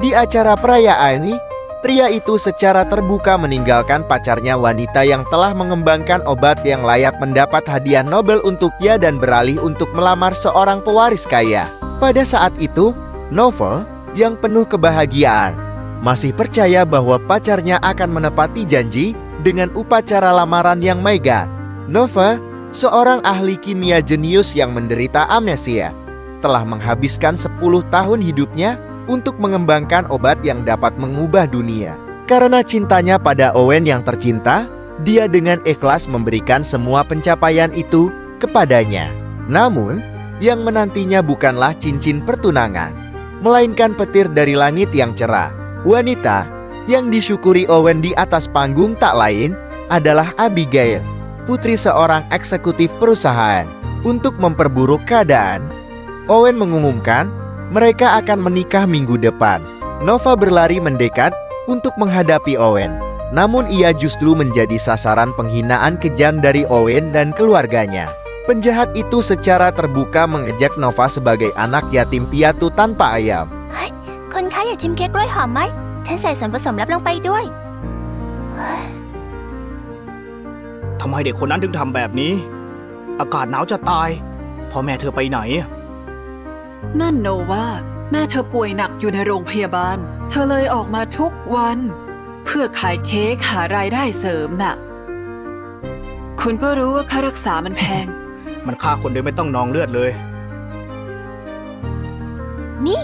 Di acara perayaan ini, pria itu secara terbuka meninggalkan pacarnya wanita yang telah mengembangkan obat yang layak mendapat hadiah Nobel untuknya dan beralih untuk melamar seorang pewaris kaya. Pada saat itu, Nova, yang penuh kebahagiaan, masih percaya bahwa pacarnya akan menepati janji dengan upacara lamaran yang mega. Nova, seorang ahli kimia jenius yang menderita amnesia, telah menghabiskan 10 tahun hidupnya untuk mengembangkan obat yang dapat mengubah dunia. Karena cintanya pada Owen yang tercinta, dia dengan ikhlas memberikan semua pencapaian itu kepadanya. Namun, yang menantinya bukanlah cincin pertunangan, melainkan petir dari langit yang cerah. Wanita yang disyukuri Owen di atas panggung tak lain adalah Abigail, putri seorang eksekutif perusahaan. Untuk memperburuk keadaan, Owen mengumumkan mereka akan menikah minggu depan. Nova berlari mendekat untuk menghadapi Owen. Namun ia justru menjadi sasaran penghinaan kejam dari Owen dan keluarganya. Penjahat itu secara terbuka mengejek Nova sebagai anak yatim piatu tanpa ayam. คนคะอยากชิมเค้กกล้วยหอมไหม ฉันใส่ส่วนผสมลับลงไปด้วย ทำไมเด็กคนนั้นถึงทำแบบนี้ อากาศหนาวจะตาย พ่อแม่เธอไปไหน นั่นโนว่าแม่เธอป่วยหนักอยู่ในโรงพยาบาล เธอเลยออกมาทุกวัน เพื่อขายเค้กหารายได้เสริมน่ะ คุณก็รู้ว่าค่ารักษามันแพง มันฆ่าคนโดยไม่ต้องนองเลือดเลย นี่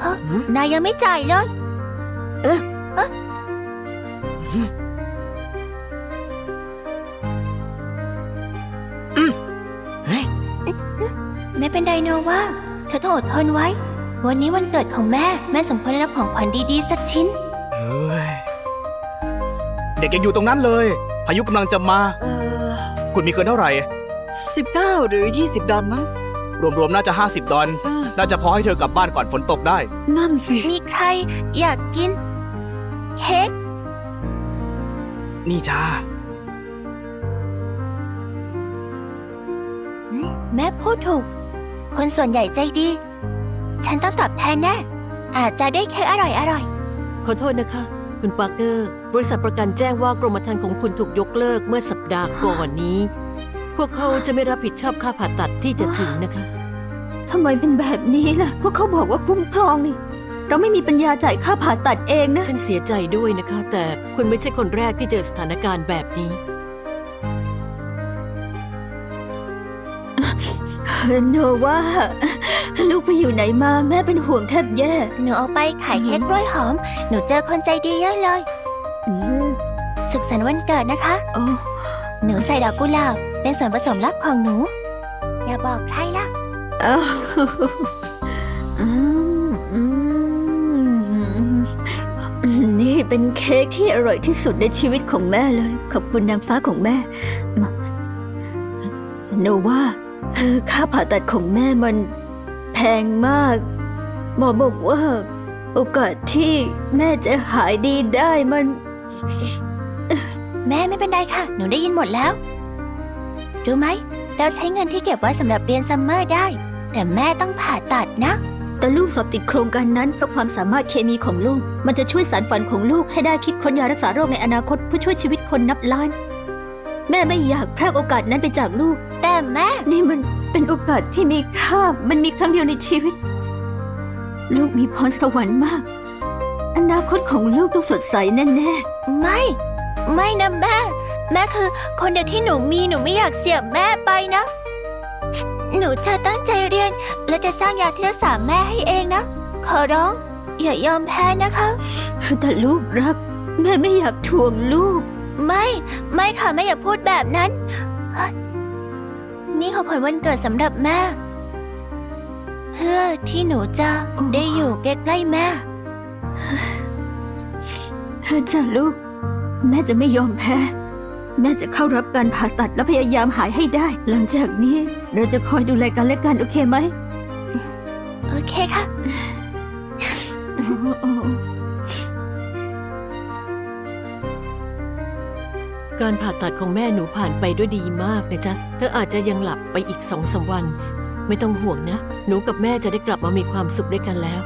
เฮ้ยนายยังไม่จ่ายเลย เออเออไม่เป็นไรโนว่า เธอต้องอดทนไว้ วันนี้วันเกิดของแม่ แม่สมควรได้รับของขวัญดีๆสักชิ้น เฮ้ย เด็กยังอยู่ตรงนั้นเลย พายุกำลังจะมา เออคุณมีเงินเท่าไหร่สิบเก้าหรือยี่สิบดอลมั้งรวมๆ น่าจะ 50 ดอลเออน่าจะพอให้เธอกลับบ้านก่อนฝนตกได้ นั่นสิ มีใครอยากกิน เค้กนี่จ้าอืมแม่พูดถูก คนส่วนใหญ่ใจดี ฉันต้องตอบแทนแน่อาจจะได้เค้กอร่อยอร่อยขอโทษนะคะ คุณปาร์เกอร์ บริษัทประกันแจ้งว่ากรมธรรม์ของคุณถูกยกเลิกเมื่อสัปดาห์ก่อนนี้ พวกเขาจะไม่รับผิดชอบค่าผ่าตัดที่จะถึงนะคะ ทำไมเป็นแบบนี้ล่ะ พวกเขาบอกว่าคุ้มครองนี่ เราไม่มีปัญญาจ่ายค่าผ่าตัดเองนะ ฉันเสียใจด้วยนะคะ แต่คุณไม่ใช่คนแรกที่เจอสถานการณ์แบบนี้ โนว่า ลูกไปอยู่ไหนมาแม่เป็นห่วงแทบแย่ หนูออกไปขายเค้กกล้วยหอม หนูเจอคนใจดีเยอะเลย อืมสุขสันต์วันเกิดนะคะ โอ้หนูใส่ดอกกุหลาบ เป็นส่วนผสมลับของหนู อย่าบอกใครล่ะ เอ้าอืมอืมนี่เป็นเค้กที่อร่อยที่สุดในชีวิตของแม่เลย ขอบคุณนางฟ้าของแม่มาโนว่าเออ ค่าผ่าตัดของแม่มันแพงมาก หมอบอกว่า โอกาสที่แม่จะหายดีได้มัน แม่ไม่เป็นไรค่ะ หนูได้ยินหมดแล้ว รู้ไหม เราใช้เงินที่เก็บไว้สำหรับเรียนซัมเมอร์ได้ แต่แม่ต้องผ่าตัดนะ แต่ลูกสอบติดโครงการนั้นเพราะความสามารถเคมีของลูก มันจะช่วยสารฝันของลูกให้ได้คิดค้นยารักษาโรคในอนาคตเพื่อช่วยชีวิตคนนับล้าน แม่ไม่อยากพรากโอกาสนั้นไปจากลูก แต่แม่ นี่มันเป็นโอกาสที่มีค่า มันมีครั้งเดียวในชีวิต ลูกมีพรสวรรค์มาก อนาคตของลูกต้องสดใสแน่ไม่ ไม่นะแม่ แม่คือคนเดียวที่หนูมีหนูไม่อยากเสียแม่ไปนะ หนูจะตั้งใจเรียน และจะสร้างยาที่รักษาแม่ให้เองนะ ขอร้อง อย่ายอมแพ้นะคะ ๆแต่ลูกรัก แม่ไม่อยากทวงลูก ไม่ ไม่ค่ะแม่อย่าพูดแบบนั้นเฮ้ยนี่ของขวัญวันเกิดสำหรับแม่ เพื่อที่หนูจะโอ้ได้อยู่ใกล้ๆแม่จ้าลูก แม่จะไม่ยอมแพ้ แม่จะเข้ารับการผ่าตัดและพยายามหายให้ได้ หลังจากนี้เราจะคอยดูแลกันและกันโอเคไหม โอเคค่ะ การผ่าตัดของแม่หนูผ่านไปด้วยดีมากนะจ๊ะ เธออาจจะยังหลับไปอีกสองสามวัน ไม่ต้องห่วงนะ หนูกับแม่จะได้กลับมามีความสุขด้วยกันแล้ว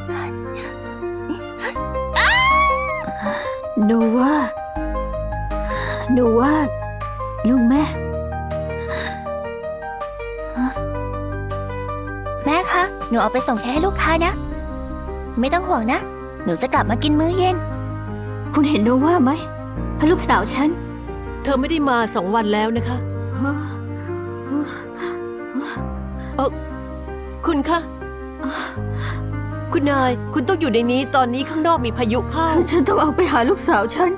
โนว่าโนว่า ลูกแม่ แม่คะ หนูเอาไปส่งแค่ให้ลูกค้านะ ไม่ต้องห่วงนะ หนูจะกลับมากินมื้อเย็น คุณเห็นโนว่าไหมพลูกสาวฉัน เธอไม่ได้มาสองวันแล้วนะคะคุณคะ คุณนาย คุณต้องอยู่ในนี้ตอนนี้ข้างนอกมีพายุเข้า ฉันต้องออกไปหาลูกสาวฉัน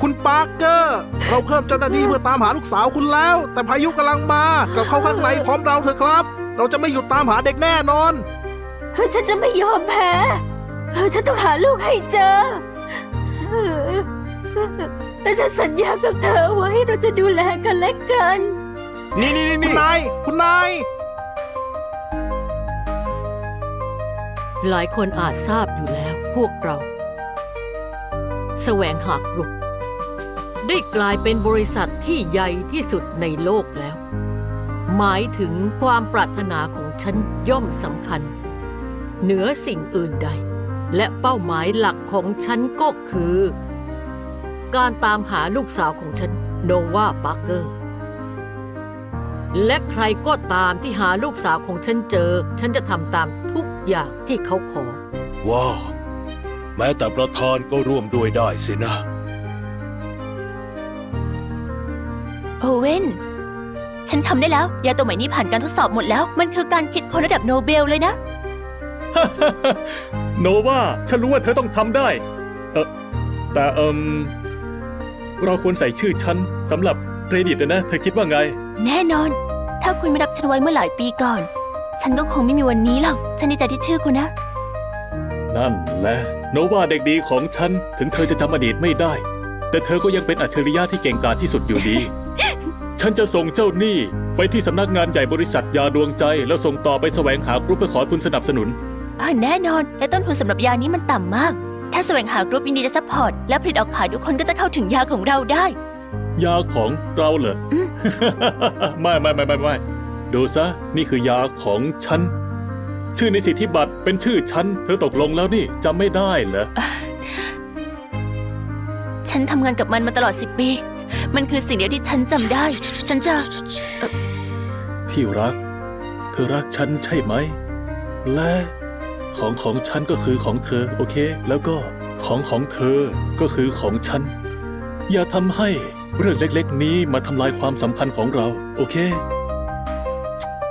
คุณปาร์เกอร์ เราเพิ่มเจ้าหน้าที่เพื่อตามหาลูกสาวคุณแล้ว แต่พายุกำลังมากลับเข้าข้างในพร้อมเราเถอะครับ เราจะไม่หยุดตามหาเด็กแน่นอน ฉันจะไม่ยอมแพ้ ฉันต้องหาลูกให้เจอและฉันสัญญากับเธอไว้เราจะดูแลกันและกัน นี่นี่นี่คุณนี่นาย คุณนาย หลายคนอาจทราบอยู่แล้วพวกเรา แสวงหากรุ๊ปได้กลายเป็นบริษัทที่ใหญ่ที่สุดในโลกแล้ว หมายถึงความปรารถนาของฉันย่อมสำคัญ เหนือสิ่งอื่นใด และเป้าหมายหลักของฉันก็คือ การตามหาลูกสาวของฉันโนวาปาร์เกอร์ และใครก็ตามที่หาลูกสาวของฉันเจอ ฉันจะทำตามทุกอย่างที่เขาขอ ว้าวแม้แต่ประธานก็ร่วมด้วยได้สินะ โอเว่น ฉันทำได้แล้ว ยาตัวใหม่นี้ผ่านการทดสอบหมดแล้ว มันคือการคิดคนระดับโนเบลเลยนะ โนวาฉันรู้ว่าเธอต้องทำได้ เออแต่เอิมเราควรใส่ชื่อฉันสำหรับเครดิตนะ เธอคิดว่าไง แน่นอน ถ้าคุณไม่รับฉันไว้เมื่อหลายปีก่อน ฉันก็คงไม่มีวันนี้หรอก ฉันดีใจที่ชื่อคุณนะ นั่นแหละโนวาเด็กดีของฉัน ถึงเธอจะจำอดีตไม่ได้ แต่เธอก็ยังเป็นอัจฉริยะที่เก่งกาจที่สุดอยู่ดี ฉันจะส่งเจ้าหนี้ไปที่สำนักงานใหญ่บริษัทยาดวงใจ แล้วส่งต่อไปแสวงหากรุ๊ปเพื่อขอทุนสนับสนุน อ่าแน่นอน และต้นทุนสำหรับยานี้มันต่ำมาก ถ้าแสวงหากรุ๊ปยินดีจะซัพพอร์ต และผลิตออกขายทุกคนก็จะเข้าถึงยาของเราได้ ยาของเราเหรออมไม่ไม่ไม่ไม่ไม่ดูซะ นี่คือยาของฉัน ชื่อในสิทธิบัตรเป็นชื่อฉัน เธอตกลงแล้วนี่จำไม่ได้เหรอ ฉันทำงานกับมันมาตลอด10ปี มันคือสิ่งเดียวที่ฉันจำได้ ฉันจะ ที่รัก เธอรักฉันใช่ไหม และ ของของฉันก็คือของเธอ โอเค แล้วก็ของของเธอก็คือของฉัน อย่าทำให้เรื่องเล็กๆ นี้มาทำลายความสัมพันธ์ของเรา โอเค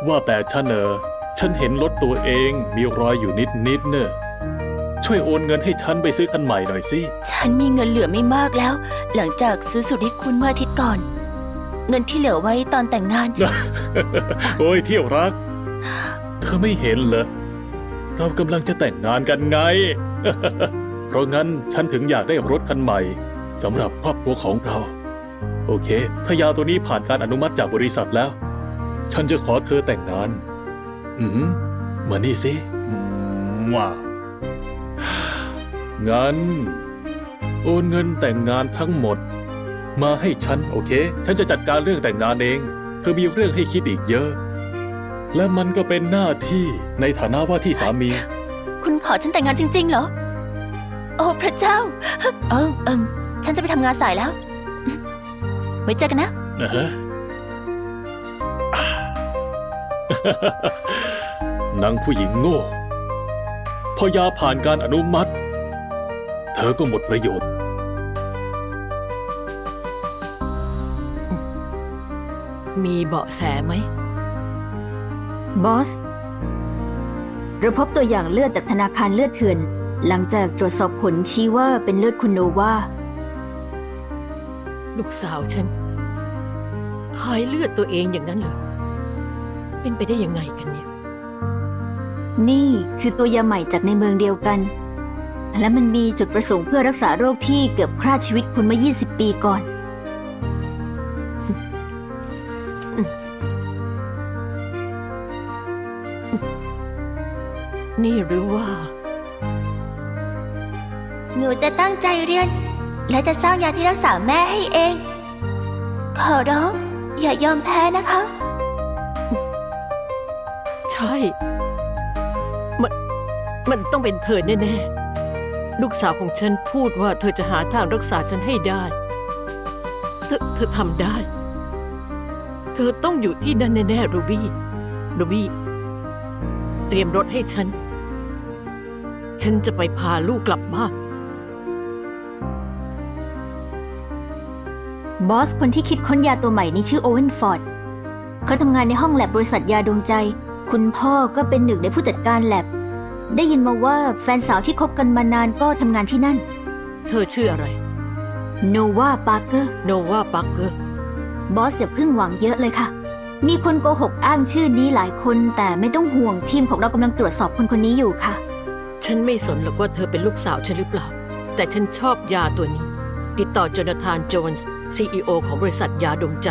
ว่าแต่ฉันเนอฉันเห็นรถตัวเองมีรอยอยู่นิดนิดๆเนอะช่วยโอนเงินให้ฉันไปซื้อคันใหม่หน่อยสิฉันมีเงินเหลือไม่มากแล้ว หลังจากซื้อสูตรให้คุณเมื่ออาทิตย์ก่อน เงินที่เหลือไว้ตอนแต่งงาน โอ้ยเที่ยวรัก เธอไม่เห็นเหรอ เรากำลังจะแต่งงานกันไง เพราะงั้นฉันถึงอยากได้รถคันใหม่สำหรับครอบครัวของเรา โอเคถ้ายาตัวนี้ผ่านการอนุมัติจากบริษัทแล้ว ฉันจะขอเธอแต่งงาน อืมมานี่สิอืมว่างั้น โอนเงินแต่งงานทั้งหมด มาให้ฉันโอเค ฉันจะจัดการเรื่องแต่งงานเอง เธอมีเรื่องให้คิดอีกเยอะ และมันก็เป็นหน้าที่ในฐานะว่าที่สามี คุณขอฉันแต่งงานจริง ๆ เหรอ โอ้พระเจ้า เออเอิมฉันจะไปทำงานสายแล้ว ไว้เจอกันนะ นะฮะ นางผู้หญิงโง่ พอยาผ่านการอนุมัติ เธอก็หมดประโยชน์ มีเบาะแสไหม บอส เราพบตัวอย่างเลือดจากธนาคารเลือดเถื่อน หลังจากตรวจสอบผลชี้ว่าเป็นเลือดคุณโนวาลูกสาวฉันขายเลือดตัวเองอย่างนั้นเหรอ เป็นไปได้ยังไงกันเนี่ย นี่คือตัวยาใหม่จากในเมืองเดียวกัน และมันมีจุดประสงค์เพื่อรักษาโรคที่เกือบฆ่าชีวิตคุณเมื่อ 20 ปีก่อน นี่หรือว่า หนูจะตั้งใจเรียน และจะสร้างยาที่รักษาแม่ให้เอง ขอร้อง อย่ายอมแพ้นะคะช่ มัน มันต้องเป็นเธอแน่ๆ ลูกสาวของฉันพูดว่าเธอจะหาทางรักษาฉันให้ได้ เธอเธอทำได้ เธอต้องอยู่ที่นั่นแน่ๆรูบี้รูบี้ เตรียมรถให้ฉัน ฉันจะไปพาลูกกลับบ้าน บอสคนที่คิดค้นยาตัวใหม่นี้ชื่อโอเวนฟอร์ด เขาทำงานในห้องแลบบริษัทยาดวงใจ คุณพ่อก็เป็นหนึ่งในผู้จัดการแลบ ได้ยินมาว่าแฟนสาวที่คบกันมานานก็ทำงานที่นั่น เธอชื่ออะไร โนวาปาร์เกอร์ โนวาปักเกอร์ บอสอย่าเพิ่งหวังเยอะเลยค่ะ มีคนโกหกอ้างชื่อนี้หลายคน แต่ไม่ต้องห่วงทีมของเรากำลังตรวจสอบคนคนนี้อยู่ค่ะ ฉันไม่สนหรอกว่าเธอเป็นลูกสาวฉันหรือเปล่า แต่ฉันชอบยาตัวนี้ ติดต่อโจนาธานโจนส์ CEO ของบริษัทยาดมใจ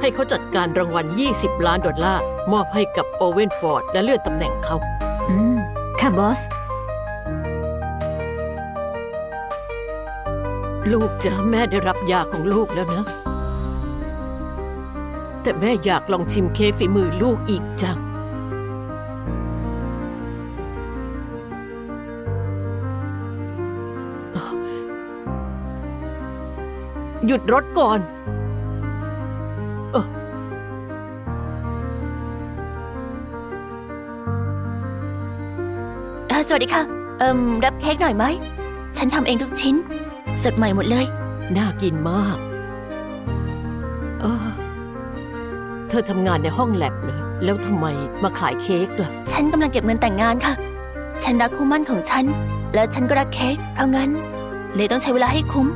ให้เขาจัดการรางวัล 20 ล้านดอลลาร์ มอบให้กับโอเวนฟอร์ด และเลื่อนตำแหน่งเขา อืม ค่ะบอส ลูกจ้าแม่ได้รับยาของลูกแล้วนะ แต่แม่อยากลองชิมเค้กฝีมือลูกอีกจัง หยุดรถก่อน เอออ่าสวัสดีค่ะ เอิมรับเค้กหน่อยไหม ฉันทำเองทุกชิ้น สดใหม่หมดเลย น่ากินมาก เออ เธอทำงานในห้องแลบเหรอแล้วทำไมมาขายเค้กล่ะ ฉันกำลังเก็บเงินแต่งงานค่ะ ฉันรักคู่หมั่นของฉัน และฉันก็รักเค้ก เพราะงั้น เลยต้องใช้เวลาให้คุ้ม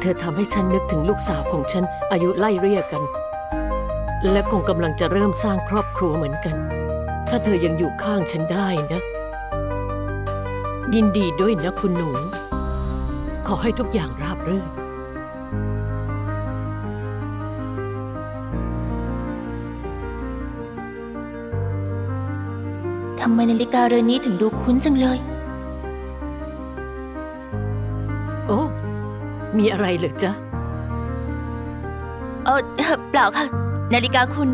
เธอทำให้ฉันนึกถึงลูกสาวของฉันอายุไล่เรียกกัน และคงกำลังจะเริ่มสร้างครอบครัวเหมือนกัน ถ้าเธอยังอยู่ข้างฉันได้นะ ยินดีด้วยนะคุณหนู ขอให้ทุกอย่างราบรื่นทำไมนาฬิกาเรือนนี้ถึงดูคุ้นจังเลย มีอะไรเหรอจ๊ะ เออเอ่อเปล่าค่ะ นาฬิกาคุณ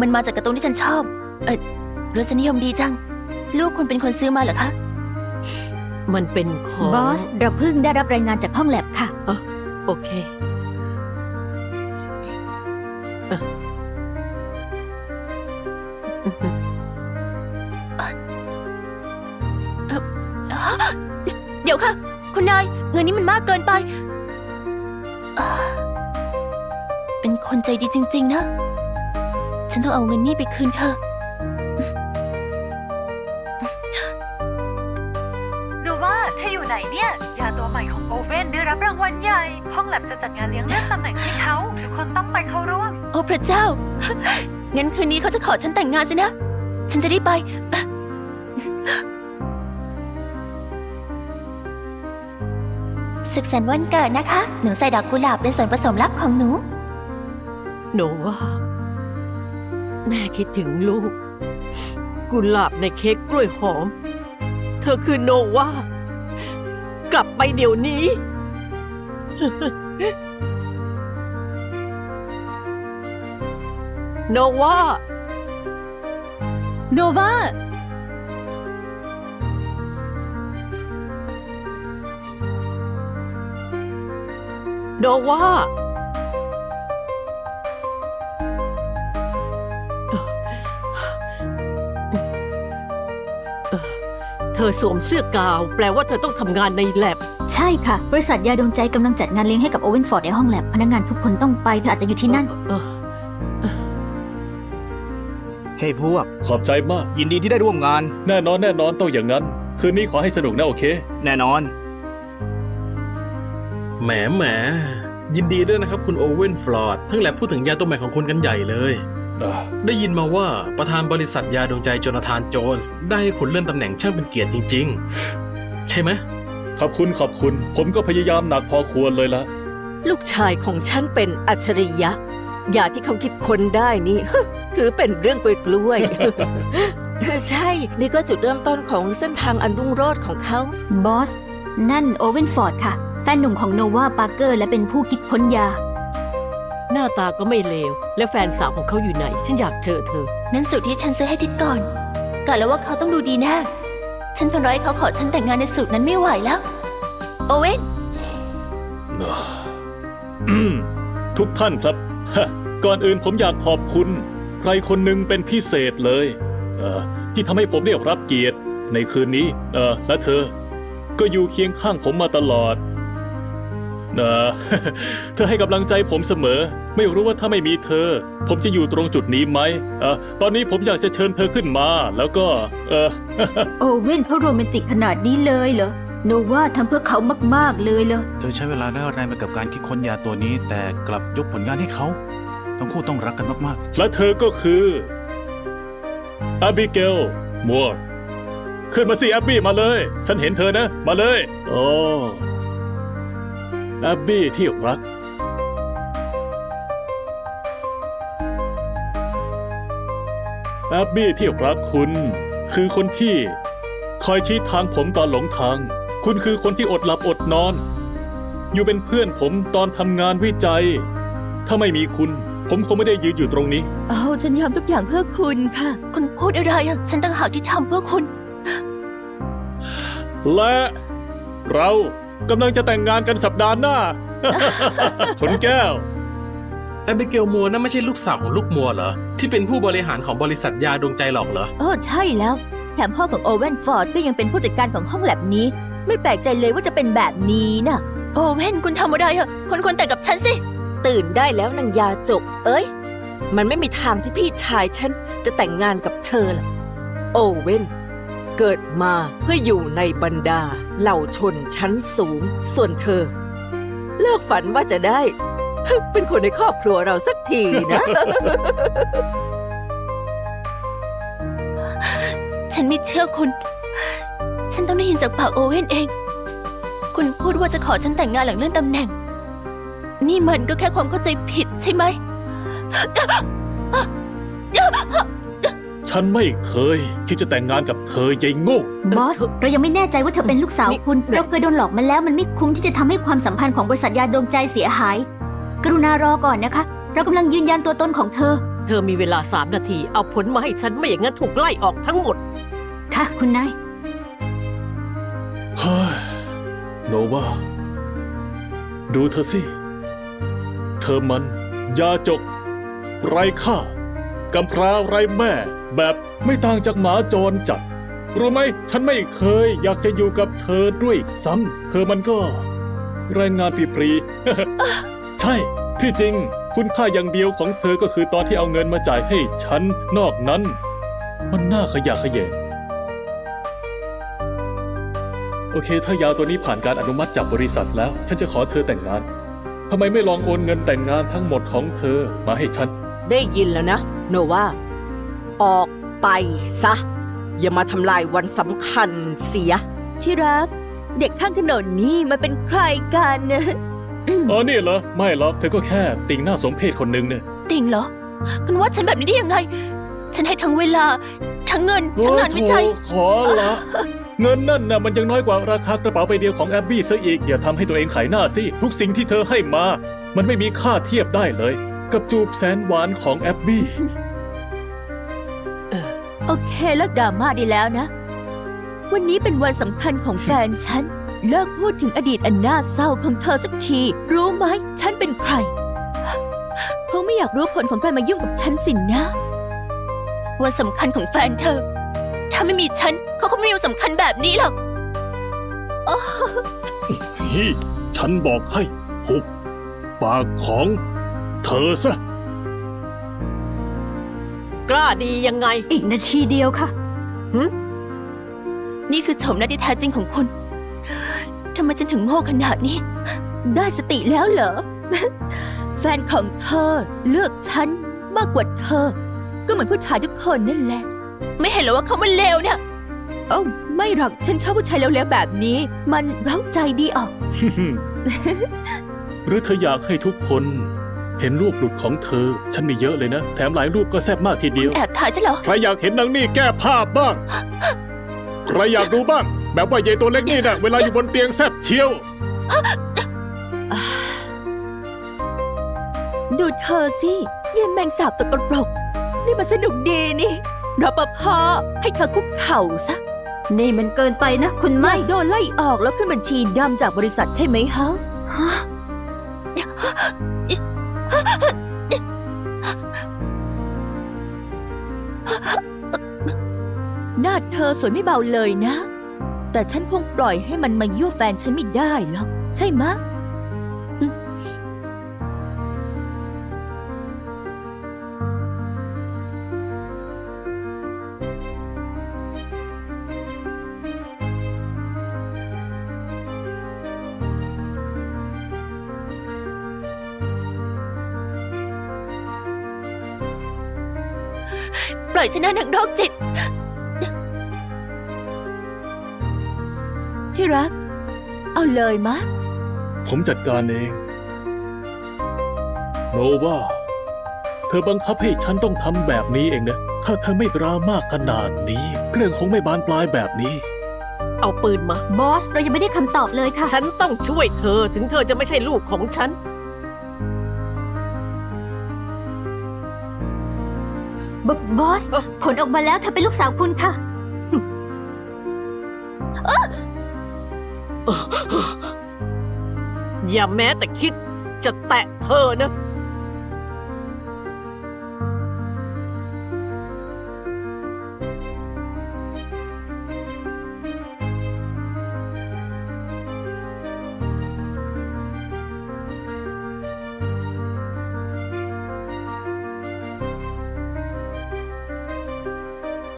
มันมาจากการ์ตูนที่ฉันชอบ เออรสนิยมดีจัง ลูกคุณเป็นคนซื้อมาเหรอคะ มันเป็นของบอส เราเพิ่งได้รับรายงานจากห้องแลบค่ะโอเคอะเดี๋ยวค่ะ คุณนาย เงินนี้มันมากเกินไปอ่า เป็นคนใจดีจริง ๆ นะ ฉันต้องเอาเงินนี้ไปคืนเธอดูว่าเธออยู่ไหนเนี่ย ยาตัวใหม่ของโอเว่นได้รับรางวัลใหญ่ ห้องแลบจะจัดงานเลี้ยงเลื่อนตำแหน่งให้เขาทุกคนต้องไปเข้าร่วม โอ้พระเจ้า งั้นคืนนี้เขาจะขอฉันแต่งงานสินะ ฉันจะได้ไป สุขสันต์วันเกิดนะคะ หนูใส่ดอกกุหลาบเป็นส่วนผสมลับของหนูโนว่า แม่คิดถึงลูก กุหลาบในเค้กกล้วยหอม เธอคือโนวากลับไปเดี๋ยวนี้ โนวาโนวา โนวาเธอสวมเสื้อกาว แปลว่าเธอต้องทำงานในแลบ ใช่ค่ะ บริษัทยาดวงใจกำลังจัดงานเลี้ยงให้กับโอเวนฟอร์ดในห้องแลบพนักงานทุกคนต้องไปเธออาจจะอยู่ที่นั่นเออเฮ้ยพวก ขอบใจมาก ยินดีที่ได้ร่วมงาน แน่นอนแน่นอนต้องอย่างนั้น คืนนี้ขอให้สนุกนะโอเค แน่นอน แหมแหมยินดีด้วยนะครับคุณโอเวนฟลอร์ดทั้งแหลบพูดถึงยาตัวใหม่ของคุณกันใหญ่เลยอ่าได้ยินมาว่าประธานบริษัทยาดวงใจโจนาธานโจนส์ได้ให้คุณเลื่อนตำแหน่งช่างเป็นเกียรติจริง ๆ ใช่ไหมขอบคุณขอบคุณ ผมก็พยายามหนักพอควรเลยละลูกชายของฉันเป็นอัจฉริยะยาที่เขาคิดคนได้นี่ถือเป็นเรื่องกล้วยๆใช่ นี่ก็จุดเริ่มต้นของเส้นทางอันรุ่งโรจน์ของเขาบอส นั่นโอเวนฟอร์ดค่ะแฟนหนุ่มของโนวาปาร์เกอร์ และเป็นผู้คิดค้นยา หน้าตาก็ไม่เลว และแฟนสาวของเขาอยู่ไหน ฉันอยากเจอเธอ นั่นสูตรที่ฉันซื้อให้ทิดก่อนกะแล้วว่าเขาต้องดูดีแน่ฉันทนร้อยเขาขอฉันแต่งงานในสูตรนั้นไม่ไหวแล้ว โอเว่นอืมทุกท่านครับฮะก่อนอื่นผมอยากขอบคุณ ใครคนหนึ่งเป็นพิเศษเลย เออที่ทำให้ผมได้รับเกียรติในคืนนี้ เออและเธอ ก็อยู่เคียงข้างผมมาตลอด เออเธอให้กำลังใจผมเสมอ ไม่รู้ว่าถ้าไม่มีเธอ ผมจะอยู่ตรงจุดนี้ไหมเออตอนนี้ผมอยากจะเชิญเธอขึ้นมา แล้วก็ เออโอเว่นเขาโรแมนติกขนาดนี้เลยเหรอโนว่าทำเพื่อเขามากๆเลยเหรอเธอใช้เวลาได้แรงไปกับการคิดค้นยาตัวนี้ แต่กลับยกผลงานให้เขาทั้งคู่ต้องรักกันมากและเธอก็คืออ b บิเกลมัวขึ้นมาสิแอบบี้มาเลย ฉันเห็นเธอนะ มาเลย โอ้ แอบบี้ที่รัก แอบบี้ที่รักคุณ คือคนที่ คอยชี้ทางผมตอนหลงทาง คุณคือคนที่อดหลับอดนอน อยู่เป็นเพื่อนผมตอนทำงานวิจัย ถ้าไม่มีคุณ ผมคงไม่ได้ยืนอยู่ตรงนี้ เอาฉันยอมทุกอย่างเพื่อคุณค่ะ คุณพูดอะไรอะฉันต่างหากที่ทำเพื่อคุณ และเรา กำลังจะแต่งงานกันสัปดาห์หน้า ชนแก้ว แอบิเกลมัวนั่นไม่ใช่ลูกสาวของลูกมัวเหรอ ที่เป็นผู้บริหารของบริษัทยาดวงใจหรอกเหรอ โอ้ใช่แล้ว แถมพ่อของโอเวนฟอร์ดก็ยังเป็นผู้จัดการของห้องแลบนี้ ไม่แปลกใจเลยว่าจะเป็นแบบนี้น่ะ โอเว่นคุณทำอะไรอะคุณควรแต่งกับฉันสิ ตื่นได้แล้วนางยาจบ เอ้ย มันไม่มีทางที่พี่ชายฉันจะแต่งงานกับเธอล่ะโอเว่น เกิดมาเพื่ออยู่ในบรรดาเหล่าชนชั้นสูง ส่วนเธอ เลิกฝันว่าจะได้ เป็นคนในครอบครัวเราสักทีนะ ฉันไม่เชื่อคุณ ฉันต้องได้ยินจากปากโอเว่นเอง คุณพูดว่าจะขอฉันแต่งงานหลังเลื่อนตำแหน่ง นี่มันก็แค่ความเข้าใจผิดใช่ไหม ฉันไม่เคยคิดจะแต่งงานกับเธอยายโง่ บอส เรายังไม่แน่ใจว่าเธอเป็นลูกสาวคุณ เราเคยโดนหลอกมาแล้วมันไม่คุ้มที่จะทำให้ความสัมพันธ์ของบริษัทยาดวงใจเสียหาย กรุณารอก่อนนะคะ เรากำลังยืนยันตัวตนของเธอ เธอมีเวลาสามนาที เอาผลมาให้ฉันไม่อย่างนั้นถูกไล่ออกทั้งหมด ค่ะ คุณนาย เฮ้ยโนวาดูเธอสิ เธอมัน ยาจก ไร้ค่ากำพร้าไร้แม่ แบบไม่ต่างจากหมาจรจัด รู้ไหมฉันไม่เคยอยากจะอยู่กับเธอด้วยซ้ำเธอมันก็ แรงงานฟรีๆใช่ ที่จริง คุณค่าอย่างเดียวของเธอก็คือตอนที่เอาเงินมาจ่ายให้ฉันนอกนั้น มันน่าขยะแขยงโอเค ถ้ายาตัวนี้ผ่านการอนุมัติจากบริษัทแล้ว ฉันจะขอเธอแต่งงาน ทำไมไม่ลองโอนเงินแต่งงานทั้งหมดของเธอมาให้ฉัน ได้ยินแล้วนะ โนว่า ออกไปซะ อย่ามาทำลายวันสำคัญเสีย ที่รัก เด็กข้างถนนนี่มันเป็นใครกันอ๋อนี่เหรอ ไม่หรอกเธอก็แค่ติ่งหน้าสมเพศคนหนึ่งเนี่ยติ่งเหรอ คุณว่าฉันแบบนี้ได้ยังไง ฉันให้ทั้งเวลา ทั้งเงิน ทั้งงานวิจัยโอ้โถขอละเงินนั่นน่ะมันยังน้อยกว่าราคากระเป๋าใบเดียวของแอบบี้ซะอีก อย่าทำให้ตัวเองขายหน้าสิ ทุกสิ่งที่เธอให้มา มันไม่มีค่าเทียบได้เลย กับจูบแสนหวานของแอบบี้ โอเคเลิกดราม่าได้แล้วนะ วันนี้เป็นวันสำคัญของแฟนฉัน เลิกพูดถึงอดีตอันน่าเศร้าของเธอสักที รู้ไหมฉันเป็นใครคงไม่อยากรู้ผลของการมายุ่งกับฉันสินนะวันสำคัญของแฟนเธอ ถ้าไม่มีฉันเขาก็ไม่มีวันสำคัญแบบนี้หรอกนี่ฉันบอกให้หุบปากของเธอซะ กล้าดียังไง อีกนาทีเดียวค่ะ นี่คือโฉมหน้าที่แท้จริงของคุณ ทำไมฉันถึงโง่ขนาดนี้ ได้สติแล้วเหรอ แฟนของเธอเลือกฉันมากกว่าเธอ ก็เหมือนผู้ชายทุกคนนั่นแหละ ไม่เห็นเหรอว่าเขามันเลวเนี่ย เอ้าไม่หรอก ฉันชอบผู้ชายเลวๆแบบนี้ มันเร้าใจดีออก หรือเธออยากให้ทุกคน เห็นรูปหลุดของเธอ ฉันมีเยอะเลยนะ แถมหลายรูปก็แซ่บมากทีเดียว แอบถ่ายฉันเหรอ ใครอยากเห็นนางนี่แก้ผ้าบ้าง ใครอยากดูบ้าง แบบว่ายายตัวเล็กนี่นะเวลาอยู่บนเตียงแซ่บเชียว ดูเธอสิเย็นแมงสาบตะกรปรก นี่มันสนุกดีนี่รปภให้เธอคุกเข่าซะนี่มันเกินไปนะ คุณไม่ไม่โดนไล่ออกแล้วขึ้นบัญชีดำจากบริษัทใช่ไหมฮะ หน้าเธอสวยไม่เบาเลยนะ แต่ฉันคงปล่อยให้มันมายั่วแฟนฉันไม่ได้หรอกใช่ไหมะ ล่อยฉันนะหนังโรคจิต ที่รัก เอาเลยมะ ผมจัดการเอง โนว่าเธอบังคับให้ฉันต้องทำแบบนี้เองนะ ถ้าเธอไม่ดราม่าขนาดนี้ เรื่องคงไม่บานปลายแบบนี้ เอาปืนมา บอส เรายังไม่ได้คำตอบเลยค่ะ ฉันต้องช่วยเธอถึงเธอจะไม่ใช่ลูกของฉัน บบอส ผลออกมาแล้วเธอเป็นลูกสาวคุณค่ะ อย่าแม้แต่คิดจะแตะเธอนะ